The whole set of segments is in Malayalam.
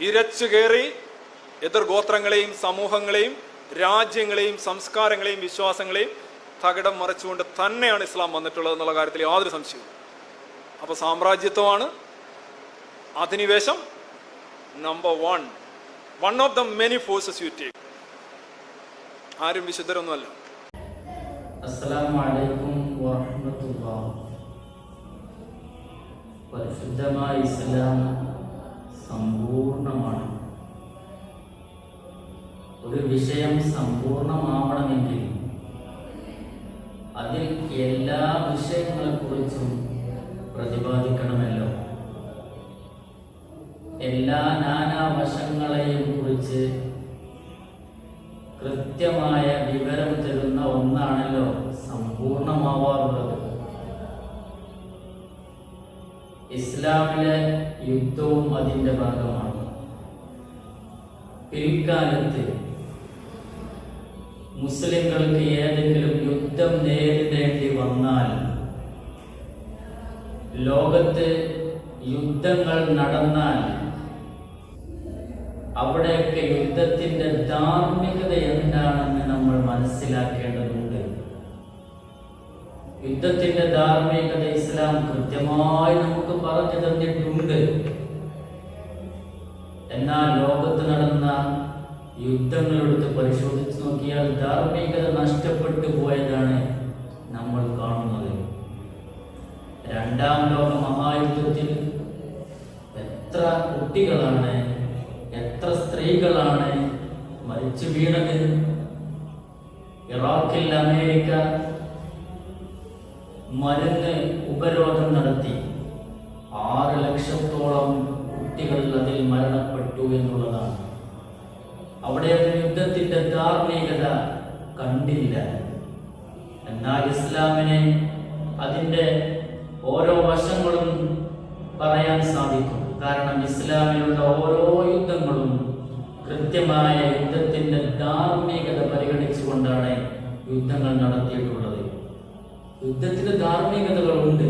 ഇരച്ചു കയറി എതിർ ഗോത്രങ്ങളെയും സമൂഹങ്ങളെയും രാജ്യങ്ങളെയും സംസ്കാരങ്ങളെയും വിശ്വാസങ്ങളെയും തകിടം മറിച്ചുകൊണ്ട് തന്നെയാണ് ഇസ്ലാം വന്നിട്ടുള്ളത് എന്നുള്ള കാര്യത്തിൽ യാതൊരു സംശയവും അപ്പോൾ സാമ്രാജ്യത്വമാണ് അധിനിവേശം number one one of the many forces you take ആരും വിശുദ്ധരൊന്നുമല്ല. പരിശുദ്ധമായ ഇസ്ലാം സമ്പൂർണമാണ്. ഒരു വിഷയം സമ്പൂർണമാവണമെങ്കിൽ അതിൽ എല്ലാ വിഷയങ്ങളെക്കുറിച്ചും പ്രതിപാദിക്കണമല്ലോ. എല്ലാ നാനാവശങ്ങളെയും കുറിച്ച് കൃത്യമായ വിവരം തരുന്ന ഒന്നാണല്ലോ സമ്പൂർണമാവാറുള്ളത്. ഇസ്ലാമിലെ യുദ്ധവും അതിന്റെ ഭാഗമാണ്. പിൽക്കാലത്ത് മുസ്ലിങ്ങൾക്ക് ഏതെങ്കിലും യുദ്ധം നേരിടേണ്ടി വന്നാൽ ലോകത്ത് യുദ്ധങ്ങൾ നടന്നാൽ അവിടെയൊക്കെ യുദ്ധത്തിന്റെ ധാർമ്മികത എന്താണെന്ന് നമ്മൾ മനസ്സിലാക്കേണ്ടതുണ്ട്. യുദ്ധത്തിന്റെ ധാർമ്മികത ഇസ്ലാം കൃത്യമായി നമുക്ക് പറഞ്ഞു തന്നിട്ടുണ്ട്. എന്നാൽ ലോകത്ത് നടന്ന യുദ്ധങ്ങളെടുത്ത് പരിശോധിച്ച് നോക്കിയാൽ ധാർമ്മികത നഷ്ടപ്പെട്ടു പോയതാണ് നമ്മൾ കാണുന്നത്. രണ്ടാം ലോക മഹായുദ്ധത്തിൽ എത്ര കുട്ടികളാണ് എത്ര സ്ത്രീകളാണ് മരിച്ചു വീണത്? ഇറാഖിൽ അമേരിക്ക മരുന്ന് ഉപരോധം നടത്തി. ആറ് ലക്ഷത്തോളം കുട്ടികൾ അതിൽ മരണപ്പെട്ടു എന്നുള്ളതാണ്. അവിടെ യുദ്ധത്തിന്റെ ധാർമ്മികത കണ്ടില്ല. എന്നാൽ ഇസ്ലാമിനെ അതിന്റെ ഓരോ വശങ്ങളും പറയാൻ സാധിക്കും. കാരണം ഇസ്ലാമിലുള്ള ഓരോ യുദ്ധങ്ങളും കൃത്യമായ യുദ്ധത്തിന്റെ ധാർമ്മികത പരിഗണിച്ചുകൊണ്ടാണ് യുദ്ധങ്ങൾ നടത്തിയിട്ടുള്ളത്. യുദ്ധത്തിന് ധാർമ്മികതകളുണ്ട്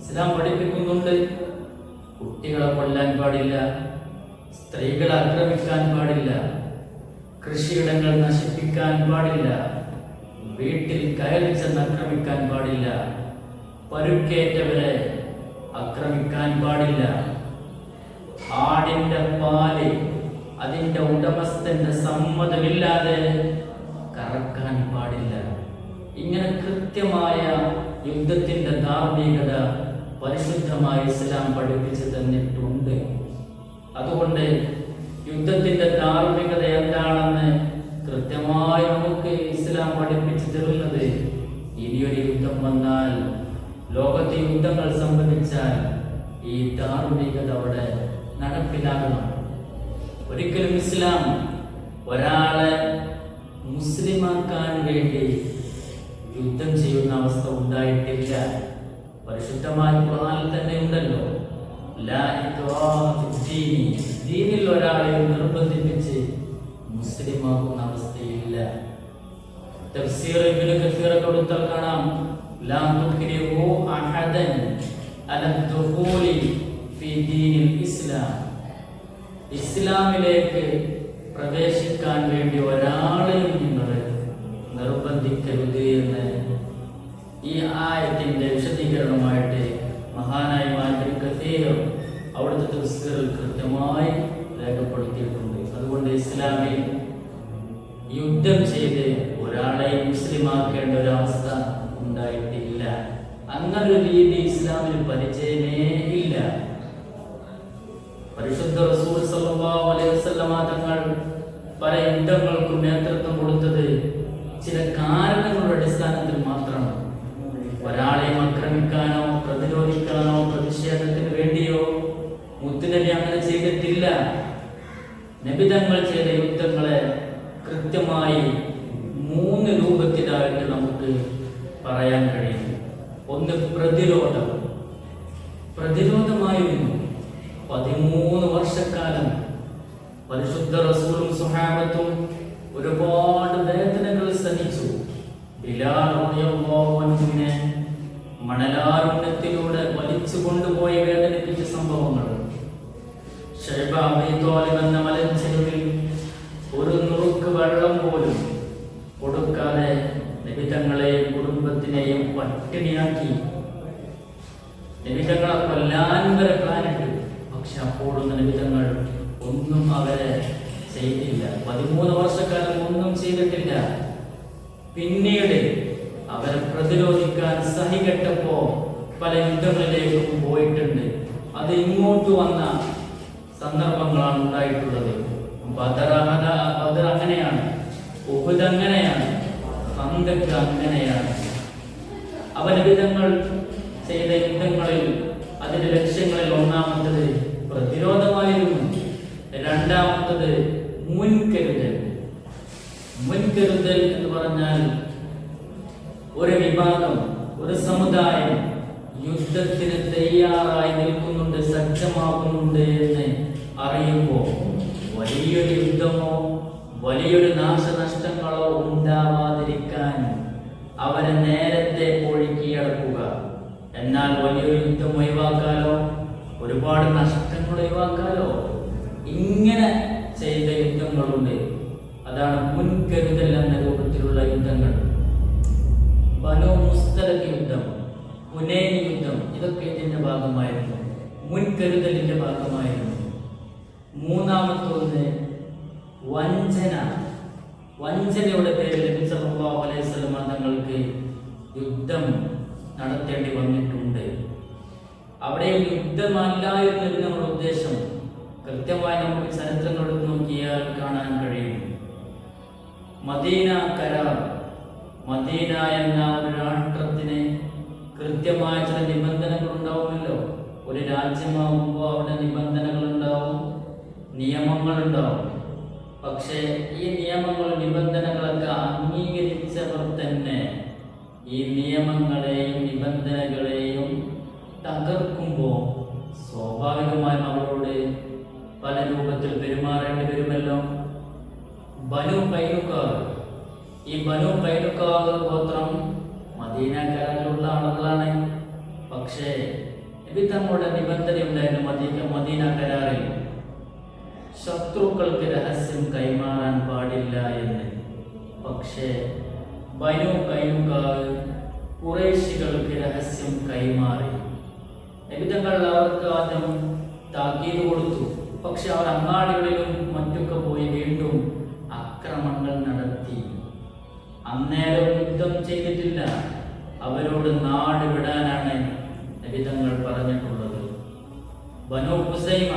ഇസ്ലാം പഠിപ്പിക്കുന്നുണ്ട്. കുട്ടികളെ കൊല്ലാൻ പാടില്ല. സ്ത്രീകളെ ആക്രമിക്കാൻ പാടില്ല. കൃഷിയിടങ്ങൾ നശിപ്പിക്കാൻ പാടില്ല. വീട്ടിൽ കയറി ചെന്ന് ആക്രമിക്കാൻ പാടില്ല. പരുക്കേറ്റവരെ ആക്രമിക്കാൻ പാടില്ല. ആടിന്റെ പാൽ അതിന്റെ ഉടമസ്ഥന്റെ സമ്മതമില്ലാതെ കറക്കാൻ പാടില്ല. ഇങ്ങനെ കൃത്യമായ യുദ്ധത്തിന്റെ ധാർമ്മികത പരിശുദ്ധമായ ഇസ്ലാം പഠിപ്പിച്ചു തന്നിട്ടുണ്ട് അതുകൊണ്ട് യുദ്ധത്തിന്റെ ധാർമ്മികത എന്താണെന്ന് കൃത്യമായി നമുക്ക് ഇസ്ലാം പഠിപ്പിച്ചു തരുന്നത് ഇനിയൊരു യുദ്ധം വന്നാൽ ലോകത്തെ യുദ്ധങ്ങൾ സംബന്ധിച്ചാൽ ഈ ധാർമ്മികത അവിടെ നടപ്പിലാകണം. ഒരിക്കലും ഇസ്ലാം ഒരാളെ മുസ്ലിമാക്കാൻ വേണ്ടി യുദ്ധം ചെയ്യുന്ന അവസ്ഥ ഉണ്ടായിട്ടില്ല. പരിശുദ്ധമായ ഖുർആനിൽ തന്നെ ഉണ്ടല്ലോ. ദീനിൽ ഒരാളെ നിർബന്ധിപ്പിച്ച് മുസ്ലിമാക്കുന്ന അവസ്ഥയില്ല. തഫ്സീർ ഇബ്നു കസീർ അഹദൻ ഫി ദീനിൽ ഇസ്ലാം. ഇസ്ലാമിലേക്ക് പ്രവേശിക്കാൻ വേണ്ടി ഒരാളെയും പരിശുദ്ധ റസൂൽ സല്ലല്ലാഹു അലൈഹി വസല്ലമ തങ്ങൾ പല യുദ്ധങ്ങൾക്കും നേതൃത്വം കൊടുത്തത് ചില കാരണങ്ങളുടെ അടിസ്ഥാനത്തിൽ മാത്രമാണ്. ഒരാളെയും ആക്രമിക്കാനോ പ്രതിരോധിക്കാനോ പ്രതിഷേധത്തിന് വേണ്ടിയോ മുത്തുനബി അങ്ങനെ ചെയ്തിട്ടില്ല. നബിതങ്ങൾ ചെയ്ത യുദ്ധങ്ങളെ കൃത്യമായി മൂന്ന് രൂപത്തിലായിട്ട് നമുക്ക് പറയാൻ കഴിയും. ഒന്ന് പ്രതിരോധം. പ്രതിരോധമായിരുന്നു പതിമൂന്ന് വർഷക്കാലം പരിശുദ്ധ റസൂലും സുഹാബത്തും ഒരുപാട് വേദനകൾ സഹിച്ചു. അൻഹുവിനെ മണലാരുണ്യത്തിലൂടെ വലിച്ചു കൊണ്ടുപോയി വേദനിപ്പിച്ച സംഭവങ്ങൾ. എന്ന മലഞ്ചെരുവിൽ ഒരു നുറുക്ക് വെള്ളം പോലും കൊടുക്കാതെ നിബിതങ്ങളെയും കുടുംബത്തിനെയും പട്ടിണിയാക്കി. നിബിതങ്ങളെ കൊല്ലാൻ വരെ പക്ഷെ അപ്പോഴും നിമിത്തങ്ങൾ ഒന്നും അവരെ ചെയ്തില്ല. പതിമൂന്ന് വർഷക്കാലം ഒന്നും ചെയ്തിട്ടില്ല. പിന്നീട് അവരെ പ്രതിരോധിക്കാൻ സഹികെട്ടപ്പോ പല യുദ്ധങ്ങളിലേക്കും പോയിട്ടുണ്ട്. അത് ഇങ്ങോട്ട് വന്ന സന്ദർഭങ്ങളാണ് ഉണ്ടായിട്ടുള്ളത്. ബദർ ബദർ അങ്ങനെയാണ്. ഉഹുദ് അങ്ങനെയാണ്. പന്തക്ക് അങ്ങനെയാണ്. അവരവിധങ്ങൾ ചെയ്ത യുദ്ധങ്ങളിൽ അതിന്റെ ലക്ഷ്യങ്ങളിൽ ഒന്നാമത്തത് പ്രതിരോധമായിരുന്നു. രണ്ടാമത്തത് മുൻകരുതൽ. മുൻകരുതൽ എന്ന് പറഞ്ഞാൽ ഒരു വിഭാഗം ഒരു സമുദായം യുദ്ധത്തിന് തയ്യാറായി നിൽക്കുന്നുണ്ട് സജ്ജമാകുന്നുണ്ട് എന്ന് അറിയുമ്പോൾ വലിയൊരു യുദ്ധമോ വലിയൊരു നാശനഷ്ടങ്ങളോ ഉണ്ടാവാതിരിക്കാൻ അവരെ നേരത്തെ പോയി എന്നാൽ വലിയൊരു യുദ്ധം ഒഴിവാക്കാലോ? ഒരുപാട് നഷ്ടങ്ങൾ ഒഴിവാക്കാലോ ഇങ്ങനെ ചെയ്ത യുദ്ധങ്ങളുണ്ട്. അതാണ് മുൻകരുതൽ എന്ന രൂപത്തിലുള്ള യുദ്ധങ്ങൾ. ബനോ യുദ്ധം പുനേനി യുദ്ധം ഇതൊക്കെ ഇതിന്റെ ഭാഗമായിരുന്നു. മുൻകരുതലിന്റെ ഭാഗമായിരുന്നു. മൂന്നാമത്തൊന്ന് വഞ്ചന. വഞ്ചനയുടെ പേരിൽ ലഭിച്ച അലൈഹി വസല്ലം തങ്ങൾക്ക് യുദ്ധം നടത്തേണ്ടി വന്നിട്ടുണ്ട്. അവിടെ യുദ്ധമല്ല എന്നൊരു നമ്മുടെ ഉദ്ദേശം കൃത്യമായി നമുക്ക് ചരിത്രങ്ങൾ നോക്കിയാൽ കാണാൻ കഴിയും. മദീന കരാർ മദീന എന്ന ഒരു രാഷ്ട്രത്തിന് കൃത്യമായ ചില നിബന്ധനകൾ ഉണ്ടാവുമല്ലോ. ഒരു രാജ്യമാകുമ്പോൾ അവിടെ നിബന്ധനകൾ ഉണ്ടാവും നിയമങ്ങൾ ഉണ്ടാവും. പക്ഷേ ഈ നിയമങ്ങൾ നിബന്ധനകളൊക്കെ അംഗീകരിച്ചവർ തന്നെ ഈ നിയമങ്ങളെയും നിബന്ധനകളെയും തകർക്കുമ്പോൾ സ്വാഭാവികമായും അവളോട് പല രൂപത്തിൽ പെരുമാറേണ്ടി വരുമല്ലോ? ബനു പൈനുക്കാർ ഈ ബനു പൈനുക്കാർ ഗോത്രം മദീന മദീനക്കാരിലുള്ള ആളുകളാണ്. പക്ഷേ നബി തങ്ങളുടെ നിബന്ധന ഉണ്ടായിരുന്നു മദീന മദീന കരാറിൽ. ശത്രുക്കൾക്ക് രഹസ്യം കൈമാറാൻ പാടില്ല എന്ന്. പക്ഷേ ബനു കൈനുക്കാർ കുറേശികൾക്ക് രഹസ്യം കൈമാറി. നബിതങ്ങൾ അവർക്ക് ആദ്യം താക്കീത് കൊടുത്തു. പക്ഷെ അവർ അങ്ങാടികളിലും മറ്റൊക്കെ പോയി വീണ്ടും അക്രമങ്ങൾ നടത്തി. അന്നേരം യുദ്ധം ചെയ്തിട്ടില്ല. അവരോട് നാട് വിടാനാണ് നബിതങ്ങൾ പറഞ്ഞിട്ടുള്ളത്. ബനോ ഹുസൈമ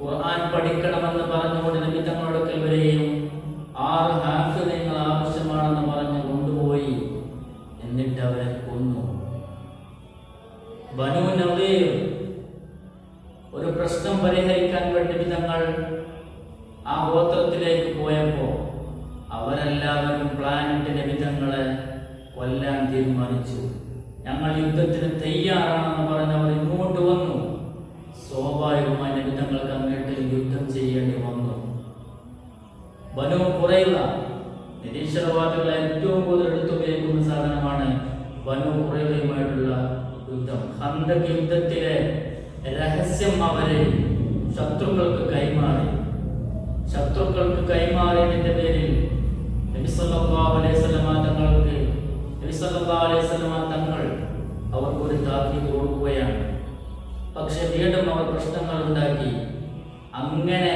ഖുർആൻ പഠിക്കണമെന്ന് പറഞ്ഞുകൊണ്ട് നബിതങ്ങളുടെ വരെയും കൊല്ലാൻ തീരുമാനിച്ചു. ഞങ്ങൾ യുദ്ധത്തിന് തയ്യാറാണെന്ന് പറഞ്ഞവർ ഇങ്ങോട്ട് വന്നു. സ്വാഭാവികമായി നിമിത്തങ്ങൾക്ക് അങ്ങോട്ട് യുദ്ധം ചെയ്യേണ്ടി വന്നു. വനോ കുറയുക നിരീശ്വരവാദികളെ ഏറ്റവും കൂടുതൽ എടുത്തുപയോഗിക്കുന്ന സാധനമാണ് വനോ കുറയുകയുമായിട്ടുള്ള യുദ്ധം. ഹന്തക് യുദ്ധത്തിലെ രഹസ്യം അവരെ ശത്രുക്കൾക്ക് കൈമാറി. ശത്രുക്കൾക്ക് കൈമാറിയതിന്റെ പേരിൽ അലൈഹി തങ്ങൾക്ക് തങ്ങൾ അവർക്ക് ഒരു താക്കീത് കൊടുക്കുകയാണ്. പക്ഷെ വീണ്ടും അവർ പ്രശ്നങ്ങൾ ഉണ്ടാക്കി. അങ്ങനെ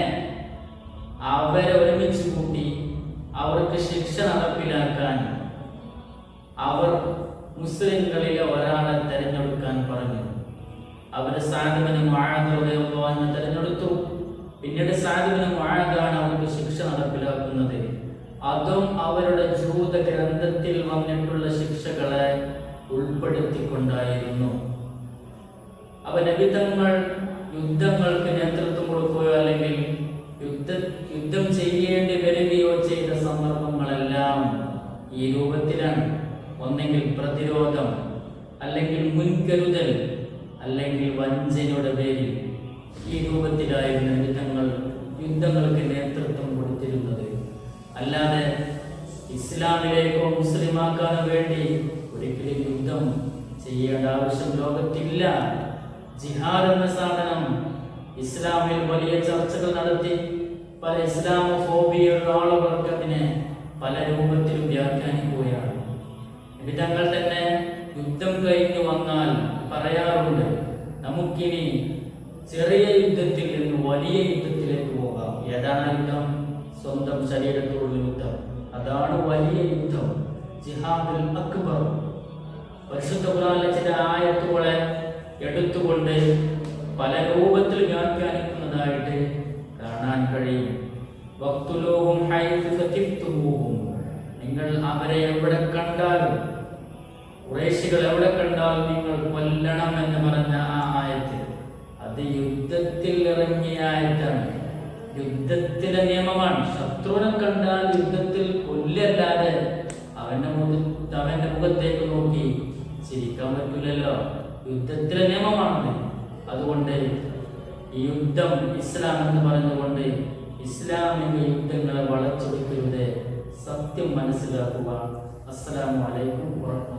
അവരെ ഒരുമിച്ച് കൂട്ടി അവർക്ക് ശിക്ഷ നടപ്പിലാക്കാൻ അവർ മുസ്ലിംകളിലെ ഒരാളെ തെരഞ്ഞെടുക്കാൻ പറഞ്ഞു. അവരെ സാദിബിന് മാഴന്ന് തെരഞ്ഞെടുത്തു. പിന്നീട് സാദിബിന് മാഴതാണ് അവർക്ക് ശിക്ഷ നടപ്പിലാക്കുന്നത്. അതും അവരുടെ ജൂത ഗ്രന്ഥത്തിൽ വന്നിട്ടുള്ള ശിക്ഷകളെ ഉൾപ്പെടുത്തിക്കൊണ്ടായിരുന്നു. അവ നബിതങ്ങൾ യുദ്ധങ്ങൾക്ക് നേതൃത്വം കൊടുക്കുകയോ അല്ലെങ്കിൽ യുദ്ധ യുദ്ധം ചെയ്യേണ്ടി വരികയോ ചെയ്ത സന്ദർഭങ്ങളെല്ലാം ഈ രൂപത്തിലാണ്. ഒന്നെങ്കിൽ പ്രതിരോധം അല്ലെങ്കിൽ മുൻകരുതൽ അല്ലെങ്കിൽ വഞ്ചനയുടെ പേരിൽ ഈ രൂപത്തിലായിരുന്നു യുദ്ധങ്ങൾ യുദ്ധങ്ങൾക്ക് അല്ലാതെ ഇസ്ലാമിലേക്കോ മുസ്ലിമാക്കാനോ വേണ്ടി ഒരിക്കലും യുദ്ധം ചെയ്യേണ്ട ആവശ്യം ലോകത്തില്ല ജിഹാദ് എന്ന സാധനം ഇസ്ലാമിൽ വലിയ ചർച്ചകൾ നടത്തി പല ഇസ്ലാമോഫോബിയുള്ള ആളുകൾക്ക് അതിനെ പല രൂപത്തിലും വ്യാഖ്യാനിക്കുകയാണ്. വിധങ്ങൾ തന്നെ യുദ്ധം കഴിഞ്ഞു വന്നാൽ പറയാറുണ്ട് നമുക്കിനി ചെറിയ യുദ്ധത്തിൽ നിന്ന് വലിയ യുദ്ധത്തിലേക്ക് പോകാം. ഏതാണ് യുദ്ധം? സ്വന്തം ശരീരത്തോടുള്ള യുദ്ധം. അതാണ് വലിയ യുദ്ധം. ജിഹാദുൽ അക്ബർ പരിശുദ്ധ ഖുർആനിലെ ചില ആയത്തുകളെ എടുത്തുകൊണ്ട് പല രൂപത്തിൽ വ്യാഖ്യാനിക്കുന്നതായിട്ട് കാണാൻ കഴിയും. സതിഫ്തുഹും നിങ്ങൾ അവരെ എവിടെ കണ്ടാലും കുറേശികൾ എവിടെ കണ്ടാലും നിങ്ങൾ കൊല്ലണം എന്ന് പറഞ്ഞ ആ ആയത്ത് അത് യുദ്ധത്തിൽ ഇറങ്ങിയ ആയത്താണ്. യുദ്ധത്തിലെ നിയമമാണ്. ശത്രുവിനെ കണ്ടാൽ യുദ്ധത്തിൽ കൊല്ലല്ലാതെ അവന്റെ മുഖ അവന്റെ മുഖത്തേക്ക് നോക്കി ചിരിക്കാൻ പറ്റില്ലല്ലോ യുദ്ധത്തിലെ നിയമമാണത്. അതുകൊണ്ട് യുദ്ധം ഇസ്ലാം എന്ന് പറഞ്ഞുകൊണ്ട് ഇസ്ലാമിന്റെ യുദ്ധങ്ങളെ വളച്ചൊടുക്കരുത്. സത്യം മനസ്സിലാക്കുക അസ്സലാമു അലൈക്കും വറഹ്മത്തുള്ളാഹി